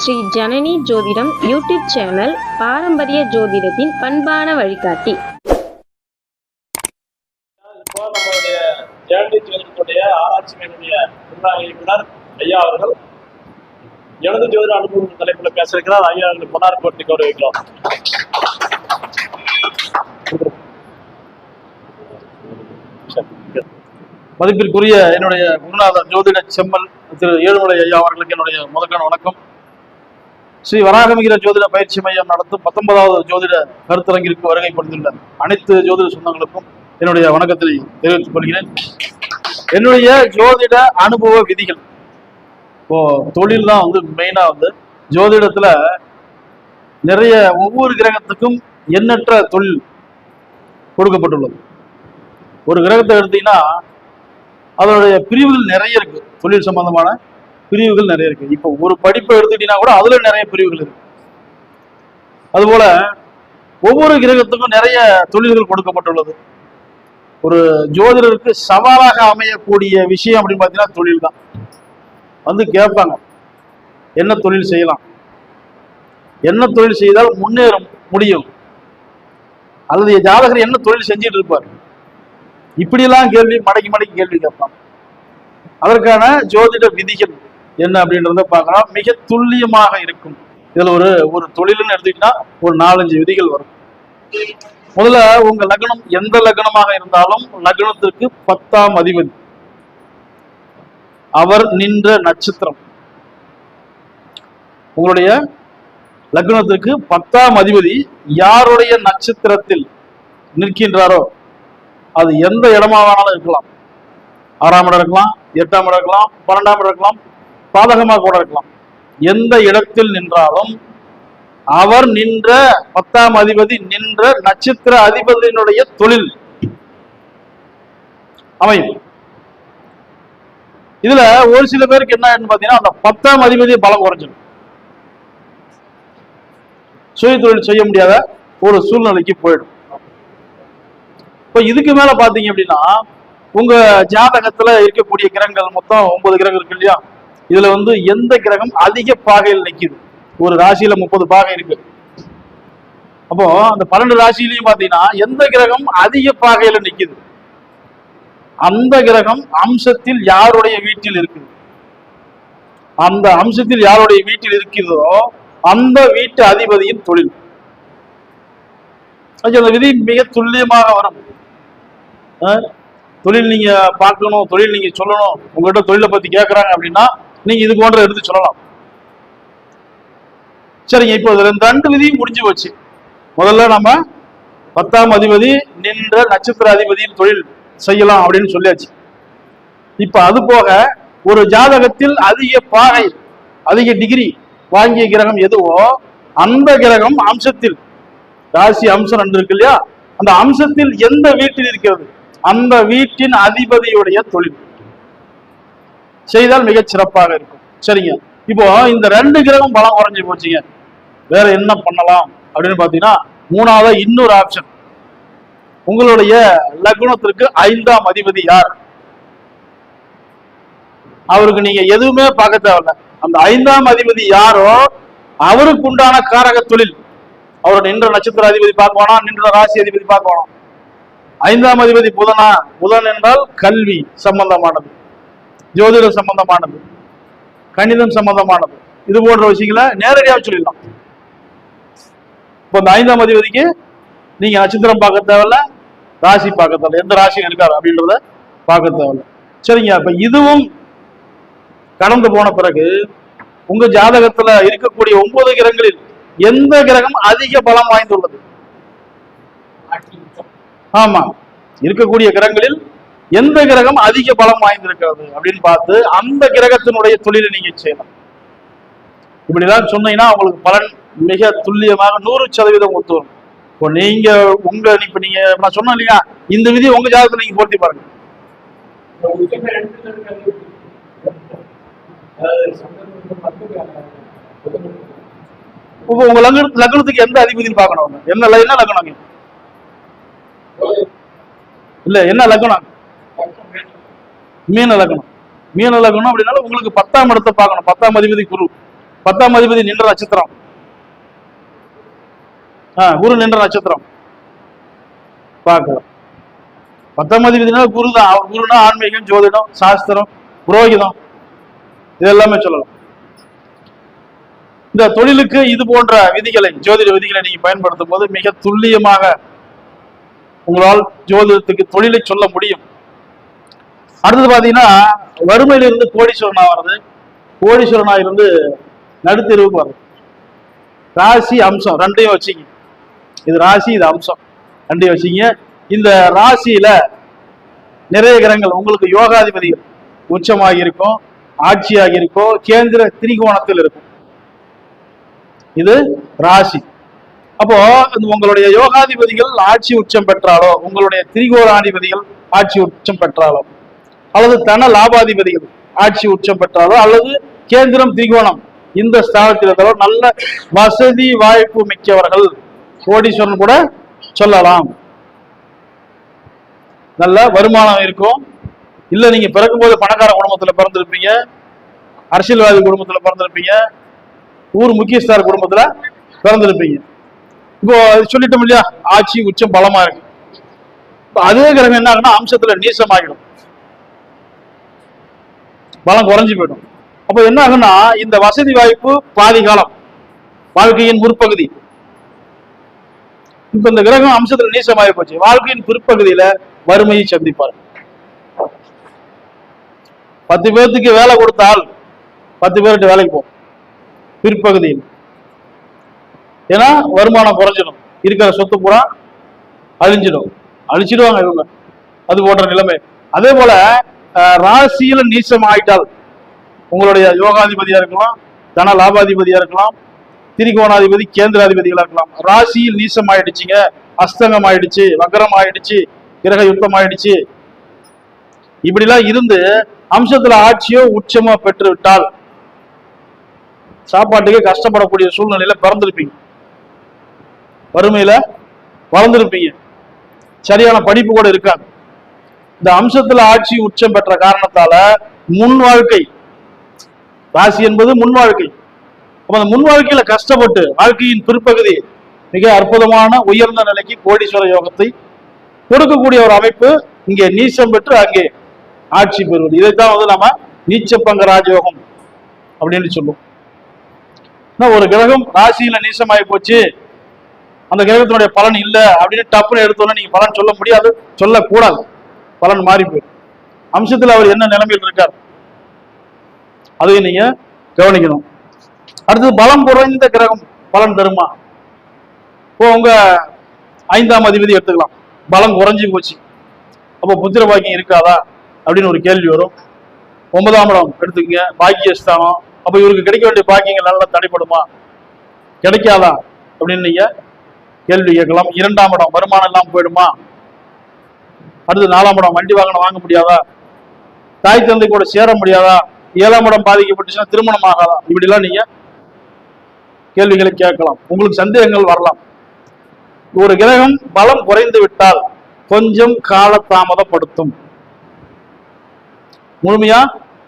ஸ்ரீ ஜனனி ஜோதிடம் YouTube channel பாரம்பரிய ஜோதிடத்தின் பண்பான வழிகாட்டி. ஆராய்ச்சி இயக்குனர் ஐயா அவர்கள் எனது ஜோதிட அனுபவம் தலைப்புல பேச இருக்கிறார் ஐயா அவர்கள் பொன்னார் போட்டி கௌரவிக்கிறோம் மதிப்பிற்குரிய என்னுடைய குருநாதர் ஜோதிட செம்மல் திரு ஏழுமலை ஐயா அவர்களுக்கு என்னுடைய முதற்கான வணக்கம். ஸ்ரீ வராகமிகிற ஜோதிட பயிற்சி மையம் நடத்தும் பத்தொன்பதாவது ஜோதிட கருத்தரங்கிற்கு வருகை அனைத்து ஜோதிட சொந்தங்களுக்கும் என்னுடைய வணக்கத்தை தெரிவித்துக் கொள்கிறேன். என்னுடைய ஜோதிட அனுபவ விதிகள். இப்போ தொழில் தான் வந்து மெயினா வந்து ஜோதிடத்துல நிறைய ஒவ்வொரு கிரகத்துக்கும் எண்ணற்ற தொழில் கொடுக்கப்பட்டுள்ளது. ஒரு கிரகத்தை எடுத்தீங்கன்னா அதனுடைய பிரிவுகள் நிறைய இருக்கு. தொழில் சம்பந்தமான பிரிவுகள் நிறைய இருக்கு. இப்போ ஒரு படிப்பை எடுத்துக்கிட்டீங்கன்னா கூட அதுல நிறைய பிரிவுகள் இருக்கு. அதுபோல ஒவ்வொரு கிரகத்துக்கும் நிறைய தொழில்கள் கொடுக்கப்பட்டுள்ளது. ஒரு ஜோதிடருக்கு சவாலாக அமையக்கூடிய விஷயம் அப்படின்னு பார்த்தீங்கன்னா தொழில் தான் வந்து கேட்பாங்க. என்ன தொழில் செய்யலாம்? என்ன தொழில் செய்தால் முன்னேற முடியும்? அல்லது ஜாதகர் என்ன தொழில் செஞ்சுட்டு இருப்பார்? இப்படியெல்லாம் கேள்வி மடக்கி மடக்கி கேள்வி கேட்பாங்க. அதற்கான ஜோதிட விதிகள். என்ன அப்படின்றத பார்க்கலாம். மிக துல்லியமாக இருக்கும். இதுல ஒரு ஒரு தொழில்னு எடுத்துக்கிட்டா ஒரு நாலஞ்சு விதிகள் வரும். முதல்ல உங்க லக்னம் எந்த லக்னமாக இருந்தாலும் லக்னத்திற்கு பத்தாம் அதிபதி. அவர் நின்ற நட்சத்திரம். உங்களுடைய லக்னத்திற்கு பத்தாம் அதிபதி யாருடைய நட்சத்திரத்தில் நிற்கின்றாரோ அது எந்த இடமாவானாலும் இருக்கலாம். ஆறாம் இடம் இருக்கலாம் எட்டாம் இடம் இருக்கலாம் பன்னெண்டாம் இடம் இருக்கலாம் பாதகமாக கூட இருக்கலாம். எந்த இடத்தில் நின்றாலும் அவர் நின்ற பத்தாம் அதிபதி நின்ற நட்சத்திர அதிபதியினுடைய தொழில் அமையும் இதுல ஒரு சில பேருக்கு என்ன பாத்தீங்கன்னா அந்த பத்தாம் அதிபதி பலம் குறைஞ்சிடும். சுய தொழில் செய்ய முடியாத ஒரு சூழ்நிலைக்கு போயிடும். இப்ப இதுக்கு மேல பாத்தீங்க அப்படின்னா உங்க ஜாதகத்துல இருக்கக்கூடிய கிரகங்கள் மொத்தம் ஒன்பது கிரகம் இருக்கு இல்லையா? இதுல வந்து எந்த கிரகம் அதிக பாகையில் நிக்குது ஒரு ராசியில முப்பது பாகை இருக்கு. அப்போ அந்த பன்னெண்டு ராசியிலையும் பாத்தீங்கன்னா எந்த கிரகம் அதிக பாகையில நிற்கிது? அந்த கிரகம் அம்சத்தில் யாருடைய வீட்டில் இருக்குது? அந்த அம்சத்தில் யாருடைய வீட்டில் இருக்கிறதோ அந்த வீட்டு அதிபதியின் தொழில். அந்த விதி மிக துல்லியமாக வரும். தொழில் நீங்க பார்க்கணும் தொழில் நீங்க சொல்லணும் உங்ககிட்ட தொழிலை பத்தி கேட்கறாங்க அப்படின்னா நீங்க இது போன்ற எடுத்து சொல்லலாம். சரிங்க இப்போ இதுல ரெண்டு விதியும் முடிஞ்சு போச்சு. முதல்ல நம்ம பத்தாம் அதிபதி நின்ற நட்சத்திர அதிபதியின் தொழில் செய்யலாம் அப்படின்னு சொல்லியாச்சு. இப்ப அது போக ஒரு ஜாதகத்தில் அதிக பாகை அதிக டிகிரி வாங்கிய கிரகம் எதுவோ அந்த கிரகம் அம்சத்தில் ராசி அம்சம் ரெண்டு இருக்கு இல்லையா? அந்த அம்சத்தில் எந்த வீட்டில் இருக்கிறது? அந்த வீட்டின் அதிபதியுடைய தொழில். செய்தால் மிகச் சிறப்பாக இருக்கும். சரிங்க. இப்போ இந்த ரெண்டு கிரகம் பலம் குறைஞ்சு போச்சுங்க. வேற என்ன பண்ணலாம் அப்படின்னு பாத்தீங்கன்னா மூணாவது இன்னொரு ஆப்ஷன் உங்களுடைய லக்னத்திற்கு ஐந்தாம் அதிபதி யார்? அவருக்கு நீங்க எதுவுமே பார்க்க தேவையில்ல. அந்த ஐந்தாம் அதிபதி யாரோ அவருக்கு உண்டான காரக தொழில். அவர் நின்ற நட்சத்திர அதிபதி பார்க்கணும் நின்ற ராசி அதிபதி பார்க்கணும் ஐந்தாம் அதிபதி புதனா? புதன் என்றால் கல்வி சம்பந்தமானது. ஜோதிடம் சம்பந்தமானது கணிதம் சம்பந்தமானது இது போன்ற விஷயங்களை நேரடியாக சொல்லிடலாம். இப்போ இந்த ஐந்தாம் அதிபதிக்கு நீங்க நட்சத்திரம் பார்க்க தேவையில்ல ராசி பார்க்க தேவையில்ல. எந்த ராசி இருக்காரு அப்படின்றத பார்க்க தேவையில்ல. சரிங்க அப்ப இதுவும் கடந்து போன பிறகு உங்க ஜாதகத்துல இருக்கக்கூடிய ஒன்பது கிரகங்களில் எந்த கிரகம் அதிக பலம் வாய்ந்துள்ளது? ஆமா. இருக்கக்கூடிய கிரகங்களில் எந்த கிரகம் அதிக பலம் வாய்ந்திருக்கிறது அப்படின்னு பார்த்து அந்த கிரகத்தினுடைய தொழிலை நீங்க செய்யலாம். இப்படிதான் சொன்னீங்கன்னா உங்களுக்கு பலன் மிக துல்லியமாக நூறு சதவீதம் ஒத்து வரும். இப்போ நீங்க உங்க இப்ப நீங்க நான் சொன்னேன் இல்லையா? இந்த விதி உங்க ஜாதகத்தை நீங்க பொருத்தி பாருங்க. இப்போ உங்க லக்ன லக்னத்துக்கு எந்த அதிபதினு பார்க்கணும்? என்ன என்ன லக்னம் இல்ல என்ன லக்னம்? மீன லக்னம் மீன லக்னம் அப்படின்னாலும் உங்களுக்கு பத்தாம் இடத்தை பார்க்கணும். பத்தாம் அதிபதி குரு. பத்தாம் அதிபதி நின்ற நட்சத்திரம். ஆஹ் குரு நின்ற நட்சத்திரம். பார்க்கலாம். பத்தாம் அதிபதினா குரு தான் அவர் குருனா ஆன்மீகம் ஜோதிடம் சாஸ்திரம் புரோகிதம். இது எல்லாமே சொல்லலாம். இந்த தொழிலுக்கு இது போன்ற விதிகளை ஜோதிட விதிகளை நீங்க பயன்படுத்தும் போது மிக துல்லியமாக உங்களால் ஜோதிடத்துக்கு தொழிலை சொல்ல முடியும். அடுத்தது பாத்தீங்கன்னா வறுமையிலிருந்து கோடீஸ்வரனா வர்றது. கோடீஸ்வரனா இருந்து நடுத்தெருவுக்கு வர்றது. ராசி அம்சம் ரெண்டையும் வச்சுங்க. இது ராசி இது அம்சம். ரெண்டையும் வச்சுங்க. இந்த ராசியில நிறைய கிரகங்கள் உங்களுக்கு யோகாதிபதிகள் உச்சமாக இருக்கும் ஆட்சியாக இருக்கும் கேந்திர திரிகோணத்தில் இருக்கும். இது ராசி. அப்போ உங்களுடைய யோகாதிபதிகள் ஆட்சி உச்சம் பெற்றாலோ உங்களுடைய திரிகோணாதிபதிகள் ஆட்சி உச்சம் பெற்றாலோ அல்லது தன லாபாதிபதிகள் ஆட்சி உச்சம் பெற்றாலோ அல்லது கேந்திரம் திரிகோணம் இந்த ஸ்தானத்தில் இருந்தாலோ நல்ல வசதி வாய்ப்பு மிக்கவர்கள் கோடீஸ்வரன் கூட சொல்லலாம். நல்ல வருமானம் இருக்கும். இல்ல நீங்க பிறக்கும்போது பணக்கார குடும்பத்துல பிறந்திருப்பீங்க. அரசியல்வாதி குடும்பத்துல பிறந்திருப்பீங்க. ஊர் முக்கியஸ்தார் குடும்பத்துல பிறந்திருப்பீங்க. இப்போ சொல்லிட்டோம் இல்லையா? ஆட்சி உச்சம் பலமா இருக்கு. அதே கிரகம் என்ன ஆகுனா அம்சத்துல நீசமாகிடும். பலம் குறைஞ்சு போயிடும். அப்ப என்ன ஆகுன்னா இந்த வசதி வாய்ப்பு பாதி காலம் வாழ்க்கையின் முற்பகுதி. இப்ப இந்த கிரகம் அம்சத்துல நீசமாகி போச்சு. வாழ்க்கையின் பிற்பகுதியில வறுமையை சந்திப்பார். பத்து பேர்த்துக்கு வேலை கொடுத்தால் பத்து பேர்கிட்ட வேலைக்கு போகும். பிற்பகுதியில். ஏன்னா வருமானம் குறைஞ்சிடும். இருக்கிற சொத்து பூரா அழிஞ்சிடும். அழிச்சிடுவாங்க இவங்க. அது போன்ற நிலைமை. அதே போல ராசியில நீச்சம் ஆயிட்டால் உங்களுடைய யோகாதிபதியா இருக்கலாம் தன லாபாதிபதியா இருக்கலாம் திரிகோணாதிபதி கேந்திராதிபதிகளா இருக்கலாம். ராசியில் நீசம் ஆயிடுச்சுங்க அஸ்தங்கம் ஆயிடுச்சு வக்கரம் ஆயிடுச்சு கிரக யுத்தம் ஆயிடுச்சு இப்படிலாம் இருந்து அம்சத்துல ஆட்சியோ உச்சமோ பெற்று விட்டால் சாப்பாட்டுக்கு கஷ்டப்படக்கூடிய சூழ்நிலையில பிறந்திருப்பீங்க. வறுமையில வளர்ந்திருப்பீங்க. சரியான படிப்பு கூட இருக்காது. இந்த அம்சத்துல ஆட்சி உச்சம் பெற்ற காரணத்தால முன் வாழ்க்கை. ராசி என்பது முன் வாழ்க்கை. அப்ப அந்த முன் வாழ்க்கையில கஷ்டப்பட்டு வாழ்க்கையின் பிற்பகுதி மிக அற்புதமான உயர்ந்த நிலைக்கு கோடீஸ்வர யோகத்தை கொடுக்கக்கூடிய ஒரு அமைப்பு இங்கே நீச்சம் பெற்று அங்கே ஆட்சி பெறுவது. இதைத்தான் வந்து நம்ம நீச்சப்பங்க ராஜயோகம் அப்படின்னு சொல்லுவோம். ஒரு கிரகம் ராசியில நீசமாகி போச்சு. அந்த கிரகத்தினுடைய பலன் இல்லை அப்படின்னு டப்புன்னு எடுத்தோன்னே நீங்க பலன் சொல்ல முடியாது சொல்லக்கூடாது. பலன் மாறி போயிடும். அம்சத்துல அவர் என்ன நிலைமையில் இருக்கார்? அதையும் நீங்க கவனிக்கணும். அடுத்தது பலம் குறைந்த கிரகம் பலன் தருமா? இப்போ உங்க ஐந்தாம் அதிபதி எடுத்துக்கலாம். பலம் குறைஞ்சி போச்சு. அப்போ புத்திர பாக்கியம் இருக்காதா? அப்படின்னு ஒரு கேள்வி வரும். ஒன்பதாம் இடம் எடுத்துக்கங்க. பாக்கியஸ்தானம். அப்போ இவருக்கு கிடைக்க வேண்டிய பாக்கியங்கள் நல்லா தடைப்படுமா? கிடைக்காதா? அப்படின்னு நீங்க கேள்வி கேட்கலாம். இரண்டாம் இடம் வருமானம் எல்லாம் போயிடுமா? அடுத்து நாலாம் இடம் வண்டி வாகனம் வாங்க முடியாதா? தாய் தந்தை கூட சேர முடியாதா? ஏழாம் இடம் பாதிக்கப்பட்டுச்சுன்னா திருமணம் ஆகாதா? இப்படிலாம் நீங்க கேள்விகளை கேட்கலாம். உங்களுக்கு சந்தேகங்கள் வரலாம். ஒரு கிரகம் பலம் குறைந்து விட்டால் கொஞ்சம் காலதாமதப்படுத்தும். முழுமையா?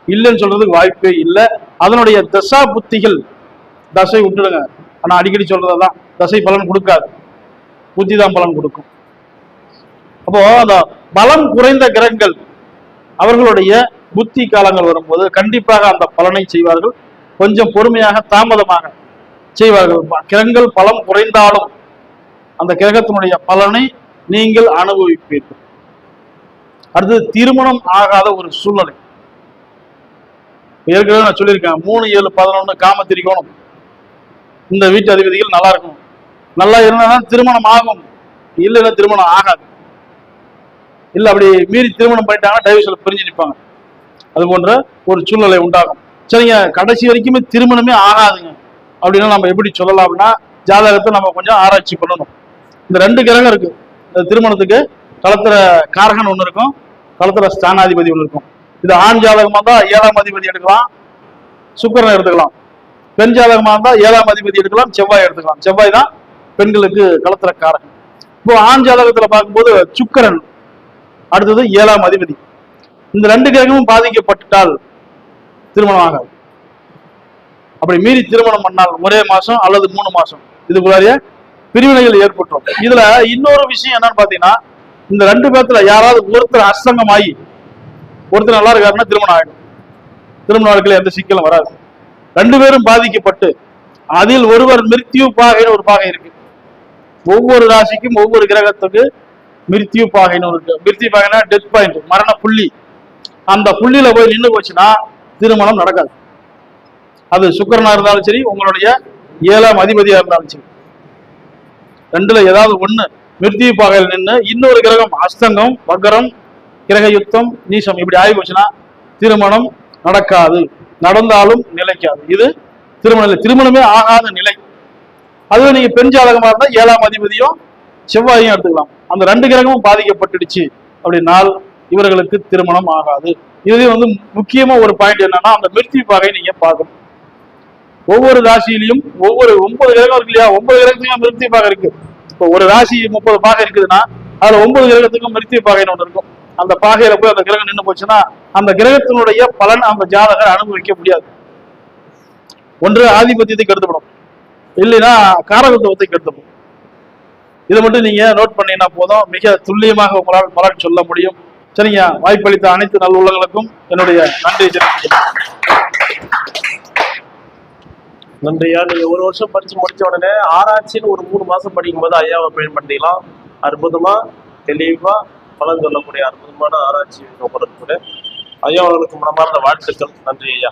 இல்லைன்னு சொல்றதுக்கு வாய்ப்பே இல்லை. அதனுடைய தசா புத்திகள் தசை விட்டுடுங்க. ஆனா அடிக்கடி சொல்றதுதான் தசை பலன் கொடுக்காது. புத்தி தான் பலன் கொடுக்கும். அப்போ அந்த பலம் குறைந்த கிரகங்கள். அவர்களுடைய புத்தி காலங்கள் வரும்போது கண்டிப்பாக அந்த பலனை செய்வார்கள். கொஞ்சம் பொறுமையாக தாமதமாக செய்வார்கள். கிரகங்கள் பலம் குறைந்தாலும் அந்த கிரகத்தினுடைய பலனை நீங்கள் அனுபவிப்பீர்கள். அடுத்தது திருமணம் ஆகாத ஒரு சூழ்நிலை. ஏற்கனவே நான் சொல்லியிருக்கேன் மூணு ஏழு பதினொன்று காம திரிகோணம். இந்த வீட்டு அதிபதிகள் நல்லா இருக்கணும். நல்லா இருந்தா திருமணம் ஆகும். இல்லைன்னா திருமணம் ஆகாது. இல்லை அப்படி மீறி திருமணம் பண்ணிட்டாங்கன்னா டைவர்ஸ்ல பிரிஞ்சு நிற்பாங்க அது போன்ற ஒரு சூழ்நிலை உண்டாகும். சரிங்க கடைசி வரைக்குமே திருமணமே ஆகாதுங்க. அப்படின்னா நம்ம எப்படி சொல்லலாம் அப்படின்னா ஜாதகத்தை நம்ம கொஞ்சம் ஆராய்ச்சி பண்ணணும். இந்த ரெண்டு கிரகம் இருக்கு. இந்த திருமணத்துக்கு களத்துல காரகன் ஒன்று இருக்கும் களத்துல ஸ்தானாதிபதி ஒன்று இருக்கும். இது ஆண் ஜாதகமாக இருந்தால் ஏழாம் அதிபதி எடுக்கலாம் சுக்கரனை எடுத்துக்கலாம். பெண் ஜாதகமாக இருந்தால் ஏழாம் அதிபதி எடுக்கலாம் செவ்வாய் எடுத்துக்கலாம். செவ்வாய் தான் பெண்களுக்கு களத்துல காரகன். இப்போ ஆண் ஜாதகத்தில் பார்க்கும்போது சுக்கரன் அடுத்தது ஏழாம் அதிபதி. இந்த ரெண்டு கிரகமும் பாதிக்கப்பட்டுட்டால் திருமணம் ஆகாது. அப்படி மீறி திருமணம் பண்ணால் ஒரே மாசம் அல்லது மூணு மாசம். இதுக்குள்ளாரிய பிரிவினைகள் ஏற்பட்டுரும் இதுல இன்னொரு விஷயம் என்னன்னு பாத்தீங்கன்னா இந்த ரெண்டு பேர்த்துல யாராவது ஒருத்தர் அஸ்தங்கம் ஆகி ஒருத்தர் நல்லா இருக்காருன்னா திருமணம் ஆகிடும் திருமண வாழ்க்கையில எந்த சிக்கலும் வராது. ரெண்டு பேரும் பாதிக்கப்பட்டு அதில் ஒருவர் மிருத்யு பாகைன்னு ஒரு பாகை இருக்கு. ஒவ்வொரு ராசிக்கும் ஒவ்வொரு கிரகத்துக்கு மிருத்யு பாகைன்னு ஒரு இருக்கு. மிருத்யு பாகைனா டெத் பாயிண்ட் மரண புள்ளி. அந்த புள்ளியில போய் நின்று போச்சுன்னா திருமணம் நடக்காது. அது சுக்கரனா இருந்தாலும் சரி உங்களுடைய ஏழாம் அதிபதியா இருந்தாலும் சரி. ரெண்டுல ஏதாவது ஒண்ணு மிருத்யு பாகையில் நின்று இன்னொரு கிரகம் அஸ்தங்கம் வக்கரம் கிரக யுத்தம் நீசம் இப்படி ஆகி போச்சுன்னா திருமணம் நடக்காது. நடந்தாலும் நிலைக்காது. இது திருமணம் இல்லை. திருமணமே ஆகாத நிலை. அதுவே நீங்க பெண் ஜாதகமா இருந்தா ஏழாம் அதிபதியும் செவ்வாயும் எடுத்துக்கலாம். அந்த ரெண்டு கிரகமும் பாதிக்கப்பட்டுடுச்சு அப்படின்னால் இவர்களுக்கு திருமணம் ஆகாது. இதுவே வந்து முக்கியமா ஒரு பாயிண்ட் என்னன்னா அந்த மிருத்தி பாகை நீங்க பார்க்கணும். ஒவ்வொரு ராசியிலையும் ஒவ்வொரு ஒன்பது கிரகம் இருக்கு இல்லையா? ஒன்பது கிரகத்துலயும் மிருத்தி பாகை இருக்கு. இப்போ ஒரு ராசி முப்பது பாகை இருக்குதுன்னா அதுல ஒன்பது கிரகத்துக்கும் மிருத்தி பாகைன்னு ஒன்று இருக்கும். அந்த பாகையில போய் அந்த கிரகம் நின்று போச்சுன்னா அந்த கிரகத்தினுடைய பலன் அந்த ஜாதகர் அனுபவிக்க முடியாது. ஒன்று ஆதிபத்தியத்தை கெடுத்துப்படும் இல்லைன்னா காரகத்துவத்தை கெடுத்துப்படும் இதை மட்டும் நீங்க நோட் பண்ணீங்கன்னா போதும். மிக துல்லியமாக உங்களால் மலர் சொல்ல முடியும். சரிங்க. வாய்ப்பளித்த அனைத்து நல்லுள்ளங்களுக்கும் என்னுடைய நன்றி நன்றியா? நீங்க ஒரு வருஷம் படிச்சு முடிச்ச உடனே ஆராய்ச்சின்னு ஒரு மூணு மாசம் படிக்கும் போது ஐயாவை பயன்படுத்திக்கலாம். அற்புதமா தெளிவா பலன் சொல்லக்கூடிய அற்புதமான ஆராய்ச்சி கூட ஐயா அவர்களுக்கு மனமார்ந்த வாழ்த்துக்கள். நன்றி ஐயா.